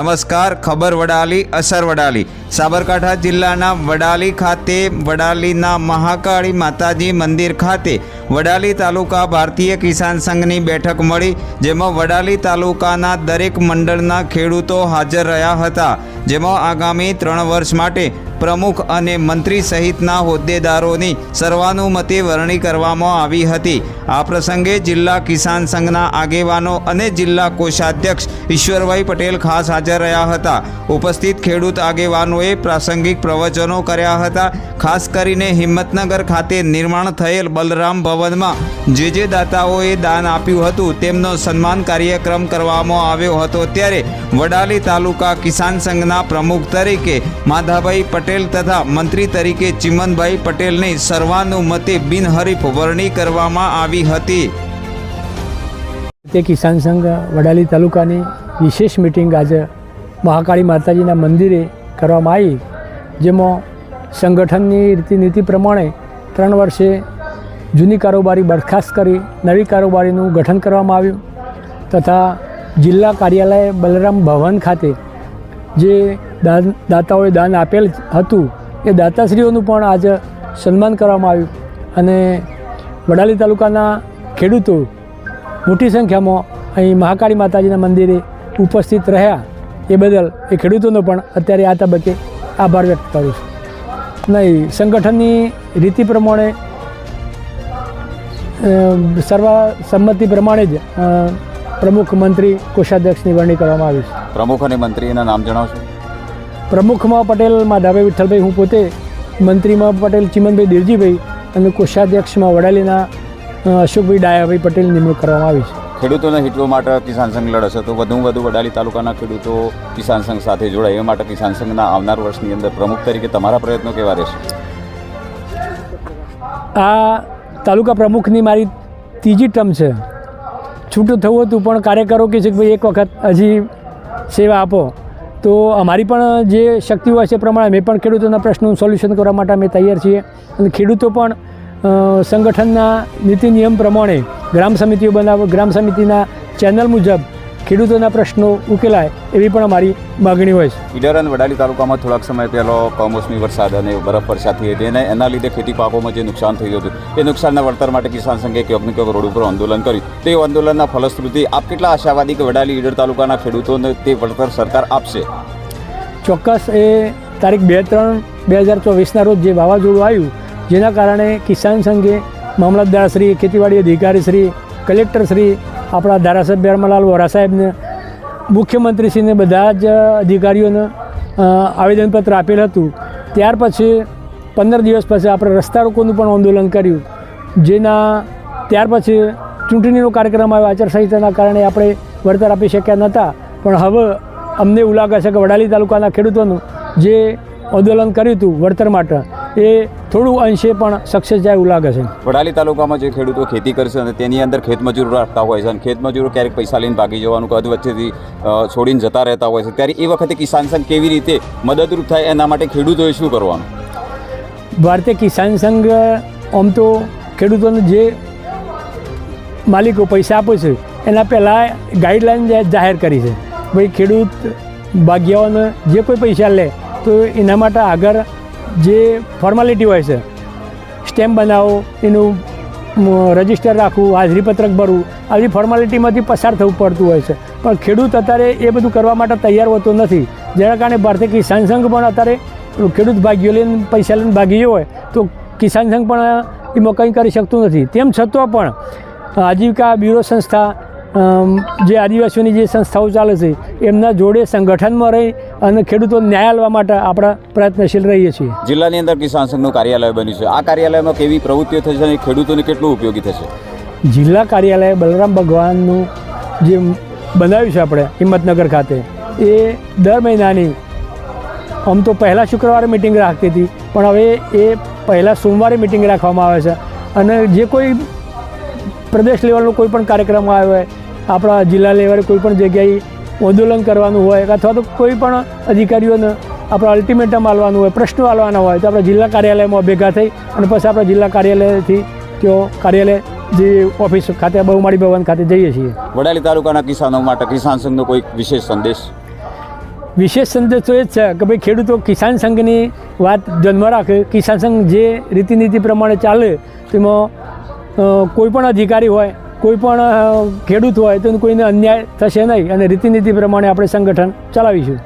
નમસ્કાર, ખબર વડાલી, અસર વડાલી. સાબરકાંઠા જિલ્લાના વડાલી ખાતે, વડાલીના મહાકાળી માતાજી મંદિર ખાતે વડાલી તાલુકા ભારતીય કિસાન સંઘની બેઠક મળી, જેમાં વડાલી તાલુકાના દરેક મંડળના ખેડૂતો હાજર રહ્યા હતા. જેમાં આગામી ત્રણ વર્ષ માટે પ્રમુખ અને મંત્રી સહિતના હોદ્દેદારોની સર્વાનુમતે વરણી કરવામાં આવી હતી. આ પ્રસંગે જિલ્લા કિસાન સંઘના આગેવાનો અને જિલ્લા કોષાધ્યક્ષ ઈશ્વરભાઈ પટેલ ખાસ હાજર રહ્યા હતા. ઉપસ્થિત ખેડૂત આગેવાનોએ પ્રાસંગિક પ્રવચનો કર્યા હતા. ખાસ કરીને હિંમતનગર ખાતે નિર્માણ થયેલ બલરામ ભવનમાં જે જે દાતાઓએ દાન આપ્યું હતું તેમનો સન્માન કાર્યક્રમ કરવામાં આવ્યો હતો. ત્યારે વડાલી તાલુકા કિસાન સંઘના પ્રમુખ તરીકે માધાભાઈ પટેલ તથા મંત્રી તરીકે ચિમનભાઈ પટેલની સર્વાનુમતે બિનહરીફ વરણી કરવામાં આવી હતી. તે કિસાન સંઘ વડાલી તાલુકાની વિશેષ મિટિંગ આજે મહાકાળી માતાજીના મંદિરે કરવામાં આવી, જેમાં સંગઠનની રીતિનીતિ પ્રમાણે ત્રણ વર્ષે જૂની કારોબારી બરખાસ્ત કરી, નવી કારોબારીનું ગઠન કરવામાં આવ્યું તથા જિલ્લા કાર્યાલય બલરામ ભવન ખાતે જે દાન દાતાઓએ દાન આપેલ હતું. એ દાતાશ્રીઓનું પણ આજે સન્માન કરવામાં આવ્યું. અને વડાલી તાલુકાના ખેડૂતો મોટી સંખ્યામાં અહીં મહાકાળી માતાજીના મંદિરે ઉપસ્થિત રહ્યા. એ બદલ એ ખેડૂતોનો પણ અત્યારે આ તબક્કે આભાર વ્યક્ત કરું છું. નહીં સંગઠનની રીતિ પ્રમાણે સર્વસંમતિ પ્રમાણે જ પ્રમુખ મંત્રી, કોષાધ્યક્ષની વરણી કરવામાં આવી છે. પ્રમુખ અને મંત્રીના નામ જણાવશો? પ્રમુખમાં પટેલ માધાભાઈ વિઠ્ઠલભાઈ હું પોતે મંત્રીમાં પટેલ ચિમનભાઈ દેવજીભાઈ અને કોષાધ્યક્ષમાં વડાલીના અશોકભાઈ ડાયાભાઈ પટેલ નિમણૂક કરવામાં આવી છે. ખેડૂતોના હિતો માટે કિસાન સંઘ લડશે તો વધુ વધુ વડાલી તાલુકાના ખેડૂતો કિસાન સંઘ સાથે જોડાય. એ માટે કિસાન સંઘના આવનાર વર્ષની અંદર પ્રમુખ તરીકે તમારા પ્રયત્નો કેવા રહેશે? આ તાલુકા પ્રમુખની મારી ત્રીજી ટર્મ છે. છૂટું થવું હતું પણ કાર્યકરો કે છે કે ભાઈ એક વખત હજી સેવા આપો. તો અમારી પણ જે શક્તિ હોય છે પ્રમાણે અમે પણ ખેડૂતોના પ્રશ્નોનું સોલ્યુશન કરવા માટે અમે તૈયાર છીએ. અને ખેડૂતો પણ સંગઠનના નીતિ નિયમ પ્રમાણે ગ્રામ સમિતિઓ બનાવો, ગ્રામ સમિતિના ચેનલ મુજબ ખેડૂતોના પ્રશ્નો ઉકેલાય એવી પણ અમારી માગણી હોય છે. ઈડર અને વડાલી તાલુકામાં થોડાક સમય પહેલો કમોસમી વરસાદ અને બરફ વરસાદ થઈ હતી અને એના લીધે ખેતી પાકોમાં જે નુકસાન થયું હતું એ નુકસાનના વળતર માટે કિસાન સંઘે ક્યાંક ને ક્યાંક રોડ ઉપર આંદોલન કર્યું. તે આંદોલનના ફલશ્રુતિ આપ કેટલા આશાવાદી કે વડાલી ઈડર તાલુકાના ખેડૂતોને તે વળતર સરકાર આપશે? ચોક્કસ એ તારીખ બે ત્રણ બે હજાર ચોવીસના રોજ જે વાવાઝોડું આવ્યું જેના કારણે કિસાન સંઘે મામલતદારશ્રી ખેતીવાડી અધિકારીશ્રી કલેક્ટરશ્રી આપણા ધારાસભ્ય હરમલાલ વોરા સાહેબને, મુખ્યમંત્રીશ્રીને બધા જ અધિકારીઓને આવેદનપત્ર આપેલ હતું. ત્યાર પછી પંદર દિવસ પછી આપણે રસ્તા રોકોનું પણ આંદોલન કર્યું. જેના, ત્યાર પછી ચૂંટણીનો કાર્યક્રમ આવ્યો. આચારસંહિતાના કારણે આપણે વળતર આપી શક્યા નહોતા. પણ હવે અમને એવું લાગે છે કે વડાલી તાલુકાના ખેડૂતોનું જે આંદોલન કર્યું હતું વળતર માટે એ થોડું અંશે પણ સક્સેસ જાય એવું લાગે છે. વડાલી તાલુકામાં જે ખેડૂતો ખેતી કરશે અને તેની અંદર ખેતમજૂર રાખતા હોય છે અને ખેતમજૂરો ક્યારેક પૈસા લઈને ભાગી જવાનું કદ વચ્ચેથી છોડીને જતા રહેતા હોય છે ત્યારે એ વખતે કિસાન સંઘ કેવી રીતે મદદરૂપ થાય એના માટે ખેડૂતોએ શું કરવાનું? ભારતીય કિસાન સંઘ આમ તો ખેડૂતોને જે માલિકો પૈસા આપે છે એના પહેલાં ગાઈડલાઈન જાહેર કરી છે. ભાઈ ખેડૂત ભાગ્યાઓને જે કોઈ પૈસા લે તો એના માટે આગળ જે ફોર્માલિટી હોય છે સ્ટેમ્પ બનાવો, એનું રજિસ્ટર રાખવું, હાજરી પત્રક ભરવું, આવી ફોર્માલિટીમાંથી પસાર થવું પડતું હોય છે. પણ ખેડૂત અત્યારે એ બધું કરવા માટે તૈયાર હોતો નથી. જેના કારણે ભારતીય કિસાન સંઘ પણ અત્યારે ખેડૂત ભાગીઓ લઈને પૈસા લઈને ભાગી હોય, તો કિસાન સંઘ પણ એમાં કંઈ કરી શકતું નથી. તેમ છતાં પણ આજીવિકા બ્યુરો સંસ્થા જે આદિવાસીઓની જે સંસ્થાઓ ચાલે છે, એમના જોડે સંગઠનમાં રહી અને ખેડૂતોને ન્યાય આપવા માટે આપણે પ્રયત્નશીલ રહીએ છીએ. જિલ્લાની અંદર કિસાન સંઘનું કાર્યાલય બન્યું છે. આ કાર્યાલયમાં કેવી પ્રવૃત્તિઓ થશે અને ખેડૂતોને કેટલું ઉપયોગી થશે? જિલ્લા કાર્યાલય બલરામ ભગવાનનું જે બનાવ્યું છે આપણે હિંમતનગર ખાતે એ દર મહિનાની આમ તો પહેલાં શુક્રવારે મિટિંગ રાખતી હતી પણ હવે એ પહેલાં સોમવારે મિટિંગ રાખવામાં આવે છે. અને જે કોઈ પ્રદેશ લેવલનો કોઈ પણ કાર્યક્રમ આવ્યો હોય આપણા જિલ્લા લેવલે કોઈ પણ જગ્યાએ આંદોલન કરવાનું હોય અથવા તો કોઈ પણ અધિકારીઓને આપણે અલ્ટિમેટમ આલવાનું હોય પ્રશ્નો આલવાના હોય તો આપણે જિલ્લા કાર્યાલયમાં ભેગા થઈ અને પછી આપણે જિલ્લા કાર્યાલયથી તેઓ કાર્યાલય જે ઓફિસ ખાતે બહુમાળી ભવન ખાતે જઈએ છીએ. વડાલી તાલુકાના કિસાનો માટે કિસાન સંઘનો કોઈ વિશેષ સંદેશ? વિશેષ સંદેશ તો એ જ છે કે ભાઈ ખેડૂતો કિસાન સંઘની વાત ધ્યાનમાં રાખે. કિસાન સંઘ જે રીતિનીતિ પ્રમાણે ચાલે તેમાં કોઈ પણ અધિકારી હોય કોઈ પણ ખેડૂત હોય તો કોઈને અન્યાય થશે નહીં. અને રીતિનીતિ પ્રમાણે આપણે સંગઠન ચલાવીશું.